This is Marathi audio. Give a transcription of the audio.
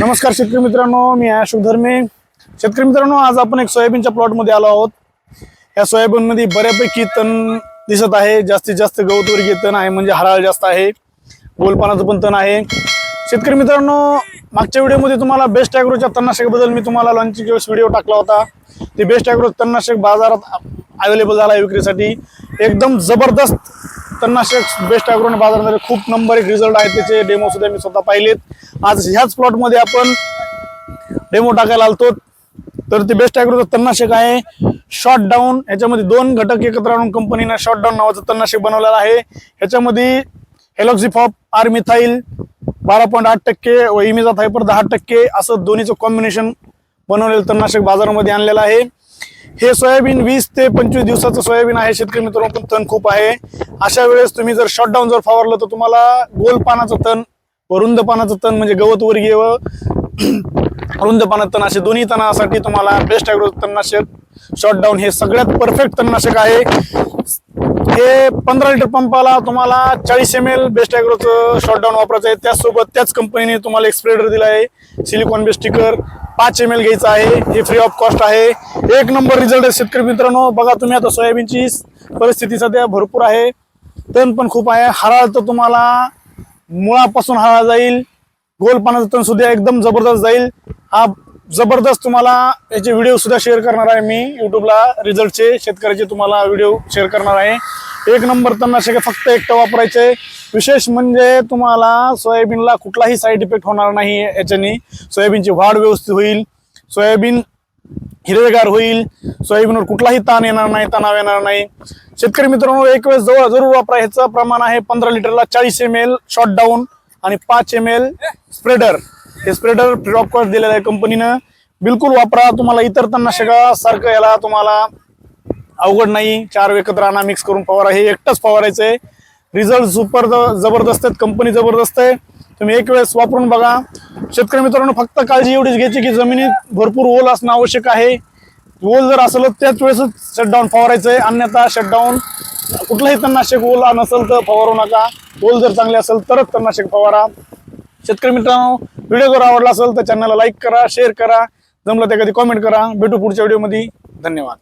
नमस्कार शेतकरी मित्रांनो मी अशोक धर्मे. शेतकरी मित्रांनो आज आपण एक सोयाबीनच्या प्लॉटमध्ये आलो आहोत. या सोयाबीनमध्ये बऱ्यापैकी तण दिसत आहे. जास्तीत जास्त गवतवर्गीय तण आहे म्हणजे हराळ जास्त आहे. गोलपानाचं पण तण आहे. शेतकरी मित्रांनो मागच्या व्हिडिओमध्ये तुम्हाला बेस्ट ॲग्रोच्या तणनाशकाबद्दल मी तुम्हाला लॉन्चिंग वेळेस व्हिडिओ टाकला होता. ते बेस्ट ॲग्रो तणनाशक बाजारात अवेलेबल झाला आहे विक्रीसाठी. एकदम जबरदस्त तणनाशक बेस्ट ॲग्रोने बाजारामध्ये खूप नंबर एक रिझल्ट आहेत. त्याचे डेमो सुद्धा मी स्वतः पाहिलेत. आज ह्याच प्लॉटमध्ये आपण डेमो टाकायला आलतो. तर ते बेस्ट ॲग्रोचं तणनाशक आहे. शॉर्ट डाऊन ह्याच्यामध्ये दोन घटक एकत्र आणून कंपनीनं शॉर्ट डाऊन नावाचं तणनाशक बनवलेलं आहे. ह्याच्यामध्ये हेलॉक्झिफॉप आर्मिथाईल बारा पॉईंट आठ टक्के व इमिजा थायपर दहा टक्के असं दोन्हीचं कॉम्बिनेशन बनवलेलं तणनाशक बाजारामध्ये आणलेलं आहे. हे सोयाबीन वीस ते पंचवीस दिवसाचं सोयाबीन आहे शेतकरी मित्रांनो पण तण खूप आहे. अशा वेळेस तुम्ही जर शॉटडाऊन जर फवारलं तर तुम्हाला गोल पानाचं तण व रुंद पानाचं तण म्हणजे गवत वर्गीय व रुंद पानाचं तण असे दोन्ही तणासाठी तुम्हाला बेस्ट ॲग्रो तणनाशक शॉटडाऊन हे सगळ्यात परफेक्ट तणनाशक आहे. हे पंधरा लिटर पंपाला तुम्हाला चाळीस एम एल बेस्ट ॲग्रोचं शॉटडाऊन वापरायचं आहे. त्याचसोबत त्याच कंपनीने तुम्हाला एक स्प्रेडर दिला आहे. सिलिकॉन बेस्ट स्टिकर पाच एम एल घ्यायचं आहे. हे फ्री ऑफ कॉस्ट आहे. एक नंबर रिझल्ट आहे शेतकरी मित्रांनो. बघा तुम्ही आता सोयाबीनची परिस्थिती सध्या भरपूर आहे. तण पण खूप आहे. हराळ तर तुम्हाला मुळापासून हराळ जाईल. गोल पानाचं तण सुद्धा एकदम जबरदस्त जाईल. हा जबरदस्त तुम्हाला याचे व्हिडिओ सुद्धा शेअर करणार आहे मी. युट्यूबला रिझल्टचे शेतकऱ्याचे तुम्हाला व्हिडिओ शेअर करणार आहे. एक नंबर तणनाशक फक्त एकटं वापरायचे विशेष म्हणजे तुम्हाला सोयाबीनला कुठलाही साईड इफेक्ट होणार नाही याच्याने. सोयाबीनची वाढ व्यवस्थित होईल. सोयाबीन हिरवेगार होईल. सोयाबीनवर कुठलाही ताण येणार नाही तणाव येणार नाही. शेतकरी मित्रांनो एक वेळेस जवळ जरूर वापरा. ह्याचं प्रमाण आहे पंधरा लिटरला चाळीस एम एल शॉर्ट डाऊन आणि पाच एम एल स्प्रेडर हे स्प्रेडर फ्री कॉस्ट दिलेलं आहे कंपनीनं. बिलकुल वापरा तुम्हाला इतर तणनाशकासारखं याला तुम्हाला अवघड नाही. चार एकत्र आणा मिक्स करून फवारा हे एकटंच फवारायचं आहे. रिझल्ट सुपर जबरदस्त आहेत कंपनी जबरदस्त आहे. तुम्ही एक वेळेस वापरून बघा. शेतकरी मित्रांनो फक्त काळजी एवढीच घ्यायची की जमिनीत भरपूर ओल असणं आवश्यक आहे. ओल जर असलं त्याच वेळेसच शटडाऊन फवारायचं आहे. अन्यथा शटडाऊन कुठलंही तणनाशक ओला नसेल तर फवारू नका. ओल जर चांगले असेल तरच तणनाशक फवारा. शेतकरी मित्रांनो व्हिडिओ जर आवडला असेल तर चॅनलला लाईक करा शेअर करा. जमलं ते कधी कॉमेंट करा. भेटू पुढच्या व्हिडिओमध्ये धन्यवाद.